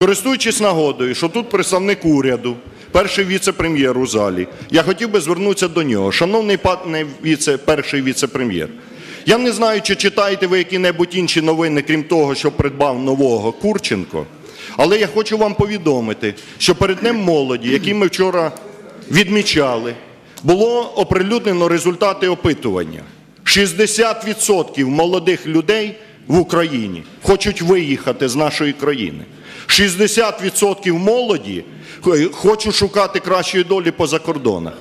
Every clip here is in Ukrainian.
Користуючись нагодою, що тут представник уряду, перший віце-прем'єр у залі, я хотів би звернутися до нього. Шановний пане віце, перший віце-прем'єр, я не знаю, чи читаєте ви які-небудь інші новини, крім того, що придбав нового Курченко, але я хочу вам повідомити, що перед Днем молоді, який ми вчора відмічали, було оприлюднено результати опитування. 60% молодих людей в Україні хочуть виїхати з нашої країни. 60% молоді хочуть шукати кращої долі по закордонах.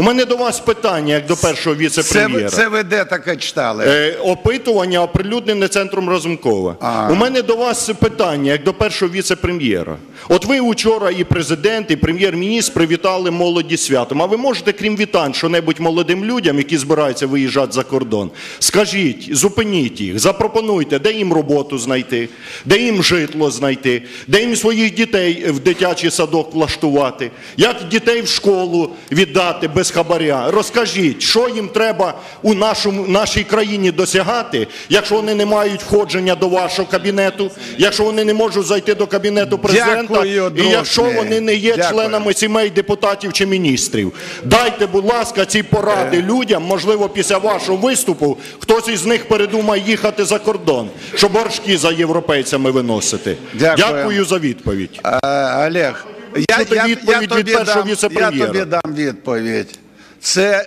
У мене до вас питання, як до першого віце-прем'єра. це ви де таке читали? Е, опитування оприлюднене центром Разумкова. А. У мене до вас питання, як до першого віце-прем'єра. От ви вчора і президент, і прем'єр-міністр привітали молоді святом. А ви можете, крім вітань, що-небудь молодим людям, які збираються виїжджати за кордон, скажіть, зупиніть їх, запропонуйте, де їм роботу знайти, де їм житло знайти, де їм своїх дітей в дитячий садок влаштувати, як дітей в школу віддати без хабаря. Розкажіть, що їм треба у нашому, нашій країні досягати, якщо вони не мають входження до вашого кабінету, якщо вони не можуть зайти до кабінету президента, Дякую, і якщо вони не є Дякую. членами сімей депутатів чи міністрів. Дайте, будь ласка, ці поради Е. людям. Можливо, після вашого виступу хтось із них передумає їхати за кордон, щоб боржки за європейцями виносити. Дякую. Дякую за відповідь. А, Олег, я, я, я, від тобі дам, я тобі дам відповідь. Це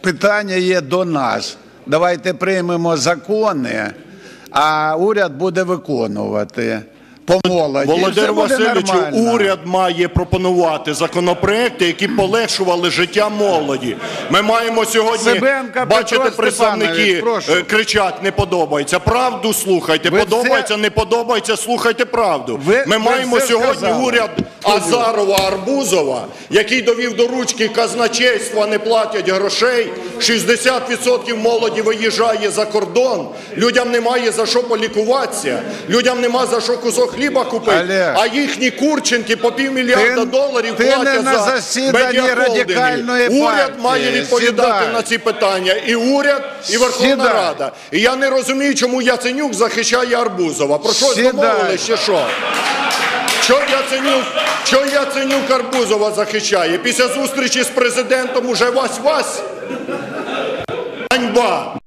питання є до нас. Давайте приймемо закони, а уряд буде виконувати. По молоді. Володимир нормально. уряд має пропонувати законопроекти, які полегшували життя молоді. Ми маємо сьогодні Цибенко бачите, Петро представники е, кричать не подобається. Правду слухайте, Ви подобається, це- не подобається, слухайте правду. Ви- Ми ви маємо сьогодні сказали. уряд Азарова Арбузова, який довів до ручки казначейства, не платять грошей. 60% молоді виїжджає за кордон. Людям немає за що полікуватися, людям нема за що кусок хліба купити. Олег. А їхні курченки по півмільярда доларів ти платять не на за медіахолдинги. Уряд партії. має відповідати Сідай. на ці питання. І уряд, і Верховна Сідай. Рада. І я не розумію, чому Яценюк захищає Арбузова. Про що Сідай. домовились ще що? Що Яценюк, що Яценюк Арбузова захищає? Після зустрічі з президентом уже вась-вась? Ганьба!